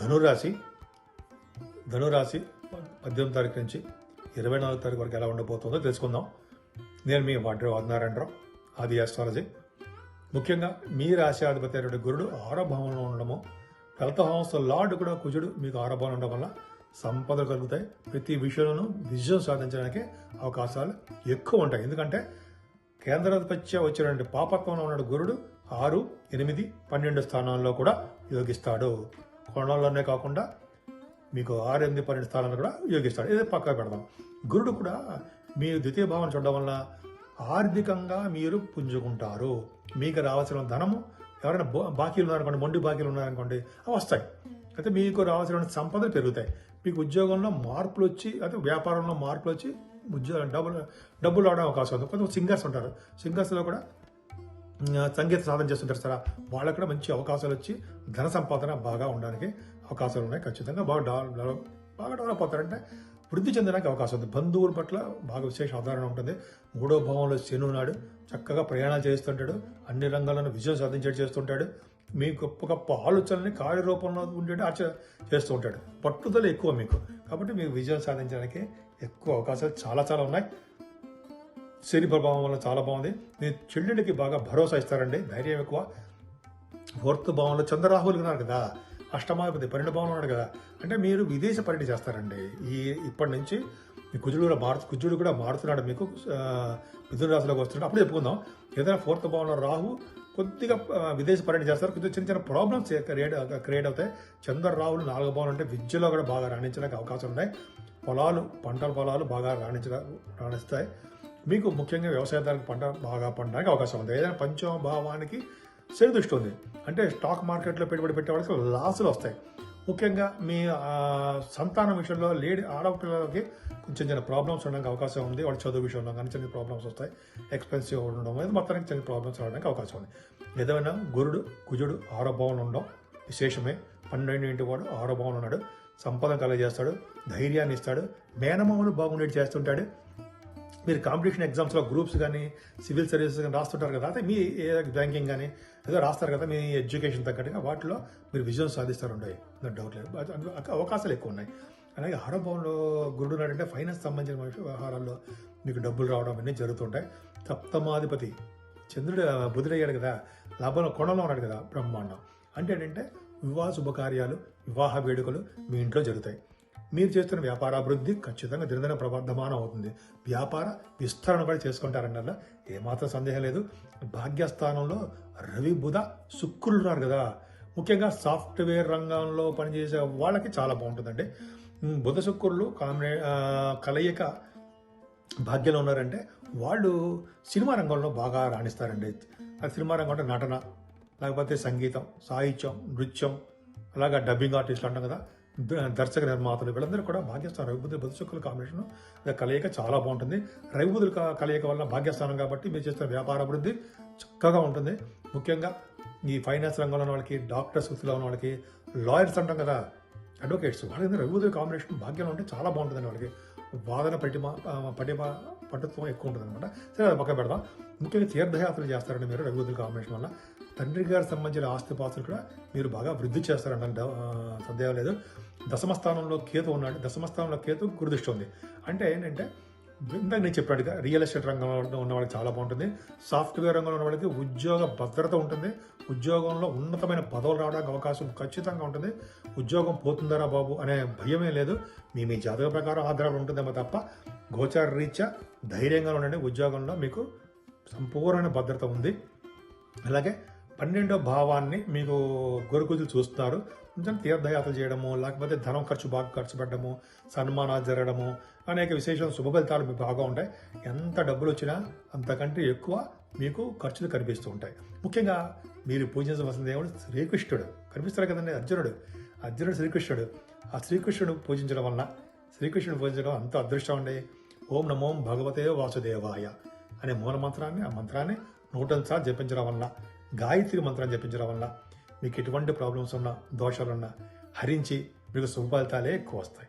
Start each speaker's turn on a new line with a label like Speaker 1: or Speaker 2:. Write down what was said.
Speaker 1: ధనురాశి ధనురాశి పద్దెనిమిది తారీఖు నుంచి ఇరవై నాలుగు తారీఖు వరకు ఎలా ఉండబోతుందో తెలుసుకుందాం. నేను మీ వాడ్ర వాదనారాయణరావు ఆది ఆస్ట్రాలజీ ముఖ్యంగా మీ రాశి అధిపతి అయినటువంటి గురుడు ఆరోభావంలో ఉండడము కలత హౌస్ లార్డ్ కూడా కుజుడు మీకు ఆరో ఉండడం వల్ల సంపదలు కలుగుతాయి. ప్రతి విషయంలోనూ విజయం సాధించడానికి అవకాశాలు ఎక్కువ ఉంటాయి. ఎందుకంటే కేంద్రాధిపత్య వచ్చినటువంటి పాపత్వంలో ఉన్న గురుడు ఆరు ఎనిమిది పన్నెండు స్థానాల్లో కూడా యోగిస్తాడు. కోణంలోనే కాకుండా మీకు ఆరు ఎనిమిది పన్నెండు స్థానాల్లో కూడా యోగిస్తాడు ఇది పక్కా పెడదాం. గురుడు కూడా మీ ద్వితీయ భావన చూడడం వల్ల ఆర్థికంగా మీరు పుంజుకుంటారు. మీకు రావాల్సిన ధనము ఎవరైనా బా- బాకీలు ఉన్నారనుకోండి మొండి బాకీలు ఉన్నారనుకోండి అవి వస్తాయి. అయితే మీకు రావాల్సిన సంపదలు పెరుగుతాయి. మీకు ఉద్యోగంలో మార్పులు వచ్చి అయితే వ్యాపారంలో మార్పులు వచ్చి ఉద్యోగం డబ్బులు డబ్బులు రావడం అవకాశం ఉంది. కొంత సింగర్స్ ఉంటారు. సింగర్స్లో కూడా సంగీత సాధన చేస్తుంటారు సార్ వాళ్ళకు కూడా మంచి అవకాశాలు వచ్చి ధన సంపాదన బాగా ఉండడానికి అవకాశాలు ఉన్నాయి ఖచ్చితంగా. బాగా డెవలప్ డెవలప్ బాగా డెవలప్ అవుతారంటే వృద్ధి చెందడానికి అవకాశం ఉంది. బంధువుల పట్ల బాగా విశేష ఆధారణ ఉంటుంది. మూడో భావంలో శని ఉన్నాడు. చక్కగా ప్రయాణాలు చేస్తుంటాడు. అన్ని రంగాలను విజయం సాధించేట్టు చేస్తుంటాడు. మీ గొప్ప గొప్ప ఆలోచనల్ని కార్యరూపంలో ఉండేటి ఆచ చేస్తూ ఉంటాడు. పట్టుదల ఎక్కువ మీకు. కాబట్టి మీకు విజయం సాధించడానికి ఎక్కువ అవకాశాలు చాలా చాలా ఉన్నాయి. శని ప్రభావం వల్ల చాలా బాగుంది. మీ చెల్లెళ్ళకి బాగా భరోసా ఇస్తారండి. ధైర్యం ఎక్కువ. ఫోర్త్ భావంలో చంద్రరాహులు ఉన్నారు కదా. అష్టమాధిపతి పన్నెండు భావన ఉన్నాడు కదా. అంటే మీరు విదేశ పర్యటన చేస్తారండి. ఈ ఇప్పటి నుంచి మీ కుజుడు కూడా మారు కుజుడు కూడా మారుతున్నాడు మీకు. మిథున రాశిలోకి వస్తున్నాడు. అప్పుడు చెప్పుకుందాం. ఏదైనా ఫోర్త్ భావంలో రాహు కొద్దిగా విదేశ పర్యటన చేస్తారు. కొద్దిగా చిన్న చిన్న ప్రాబ్లమ్స్ క్రియేట్ క్రియేట్ అవుతాయి. చంద్ర రాహులు నాలుగు భావం అంటే విద్యలో కూడా బాగా రాణించడానికి అవకాశం ఉన్నాయి. పొలాలు పంటల పొలాలు బాగా రాణించ రాణిస్తాయి. మీకు ముఖ్యంగా వ్యవసాయదారులకు పంట బాగా పండడానికి అవకాశం ఉంది. ఏదైనా పంచమ భావానికి దృష్టి ఉంది. అంటే స్టాక్ మార్కెట్లో పెట్టుబడి పెట్టే వాళ్ళకి లాసులు వస్తాయి. ముఖ్యంగా మీ సంతానం విషయంలో లేడీ ఆడపిల్లలకి కొంచెం చిన్న ప్రాబ్లమ్స్ ఉండడానికి అవకాశం ఉంది. వాళ్ళ చదువు విషయంలో కానీ చిన్న ప్రాబ్లమ్స్ వస్తాయి. ఎక్స్పెన్సివ్ ఉండడం అనేది మొత్తానికి చిన్న ప్రాబ్లమ్స్ రావడానికి అవకాశం ఉంది. ఏదైనా గురుడు కుజుడు ఆరోభావం ఉండడం విశేషమే. పన్నెండు ఇంటి వాడు ఆరోభావం ఉన్నాడు. సంపద కలగజేస్తాడు. ధైర్యాన్ని ఇస్తాడు. మేనమామలు బాగుండేది చేస్తుంటాడు. మీరు కాంపిటీషన్ ఎగ్జామ్స్లో గ్రూప్స్ కానీ సివిల్ సర్వీసెస్ కానీ రాస్తుంటారు కదా అయితే మీ బ్యాంకింగ్ కానీ ఏదో రాస్తారు కదా మీ ఎడ్యుకేషన్ తగ్గట్టుగా వాటిలో మీరు విజయం సాధిస్తారు ఉంటాయి డౌట్ లేదు. అవకాశాలు ఎక్కువ ఉన్నాయి. అలాగే ఆరోభవంలో గురుడు ఉన్నాడంటే ఫైనాన్స్ సంబంధించిన వ్యవహారాల్లో మీకు డబ్బులు రావడం అన్నీ జరుగుతుంటాయి. సప్తమాధిపతి చంద్రుడు బుధుడయ్యాడు కదా లాభంలో కొండలో ఉన్నాడు కదా బ్రహ్మాండం. అంటే ఏంటంటే వివాహ శుభకార్యాలు వివాహ వేడుకలు మీ ఇంట్లో జరుగుతాయి. మీరు చేస్తున్న వ్యాపారాభివృద్ధి ఖచ్చితంగా దినదిన ప్రవర్ధమానం అవుతుంది. వ్యాపార విస్తరణ కూడా చేసుకుంటారన్నల్ల ఏమాత్రం సందేహం లేదు. భాగ్యస్థానంలో రవి బుధ శుక్రులు ఉన్నారు కదా. ముఖ్యంగా సాఫ్ట్వేర్ రంగంలో పనిచేసే వాళ్ళకి చాలా బాగుంటుందండి. బుధ శుక్రులు కాంబినే కలయిక భాగ్యంలో ఉన్నారంటే వాళ్ళు సినిమా రంగంలో బాగా రాణిస్తారండి. సినిమా రంగం అంటే నటన లేకపోతే సంగీతం సాహిత్యం నృత్యం అలాగా డబ్బింగ్ ఆర్టిస్టులు అంటాం కదా. దర్శక నిర్మాతలు వీళ్ళందరూ కూడా భాగ్యస్థానం. రవిబుద్ధి బుధశుక్కుల కాంబినేషన్ కలయిక చాలా బాగుంటుంది. రవిబుద్ధుల కలయిక వల్ల భాగ్యస్థానం కాబట్టి మీరు చేస్తున్న వ్యాపార అభివృద్ధి చక్కగా ఉంటుంది. ముఖ్యంగా ఈ ఫైనాన్స్ రంగంలో ఉన్న వాళ్ళకి డాక్టర్స్ వృత్తిలో ఉన్న వాళ్ళకి లాయర్స్ అంటాం కదా అడ్వకేట్స్ వాళ్ళకి రవిబుద్ధుల కాంబినేషన్ భాగ్యంలో ఉంటే చాలా బాగుంటుందండి వాళ్ళకి. వాదన పటిమ ఆ, పటిమ పటుత్వం ఎక్కువ ఉంటుంది అనమాట సరే అది పక్క పెడదాం. ముఖ్యంగా తీర్థయాత్రలు చేస్తారండి మీరు రఘువుల కాంబినేషన్ వల్ల. తండ్రి గారికి సంబంధించిన ఆస్తిపాస్తులు కూడా మీరు బాగా వృద్ధి చేస్తారంట సందేహం లేదు. దశమ స్థానంలో కేతు ఉన్నాడు. దశమ స్థానంలో కేతు గురుదృష్టి ఉంది. అంటే ఏంటంటే ఇందాక నేను చెప్పాడుగా రియల్ ఎస్టేట్ రంగంలో ఉన్న వాళ్ళకి చాలా బాగుంటుంది. సాఫ్ట్వేర్ రంగంలో ఉన్న వాళ్ళకి ఉద్యోగ భద్రత ఉంటుంది. ఉద్యోగంలో ఉన్నతమైన పదవులు రావడానికి అవకాశం ఖచ్చితంగా ఉంటుంది. ఉద్యోగం పోతుందరా బాబు అనే భయమే లేదు. మీ మీ జాతక ప్రకారం ఆధారాలు ఉంటుందేమో తప్ప గోచార రీత్యా ధైర్యంగా ఉండండి. ఉద్యోగంలో మీకు సంపూర్ణమైన భద్రత ఉంది. అలాగే పన్నెండో భావాన్ని మీకు గురుకులు చూస్తున్నారు కొంచెం తీర్థయాత్ర చేయడము లేకపోతే ధనం ఖర్చు బాగా ఖర్చు పెట్టడము సన్మానాలు జరగడము అనేక విశేషాలు శుభ ఫలితాలు మీకు బాగా ఉంటాయి. ఎంత డబ్బులు వచ్చినా అంతకంటే ఎక్కువ మీకు ఖర్చులు కనిపిస్తూ ఉంటాయి. ముఖ్యంగా మీరు పూజించవలసిన దేవుడు శ్రీకృష్ణుడు. కనిపిస్తారు కదండి అర్జునుడు. అర్జునుడు శ్రీకృష్ణుడు. ఆ శ్రీకృష్ణుడు పూజించడం వలన శ్రీకృష్ణుడు పూజించడం అంత అదృష్టం అండి. ఓం నమోం భగవతే వాసుదేవాయ అనే మూల మంత్రాన్ని ఆ మంత్రాన్ని నూటంసార్లు జపించడం వల్ల గాయత్రి మంత్రం జపించడం వల్ల మీకు ఎటువంటి ప్రాబ్లమ్స్ ఉన్నా దోషాలున్నా హరించి మీకు శుభ ఫలితాలే ఎక్కువ వస్తాయి.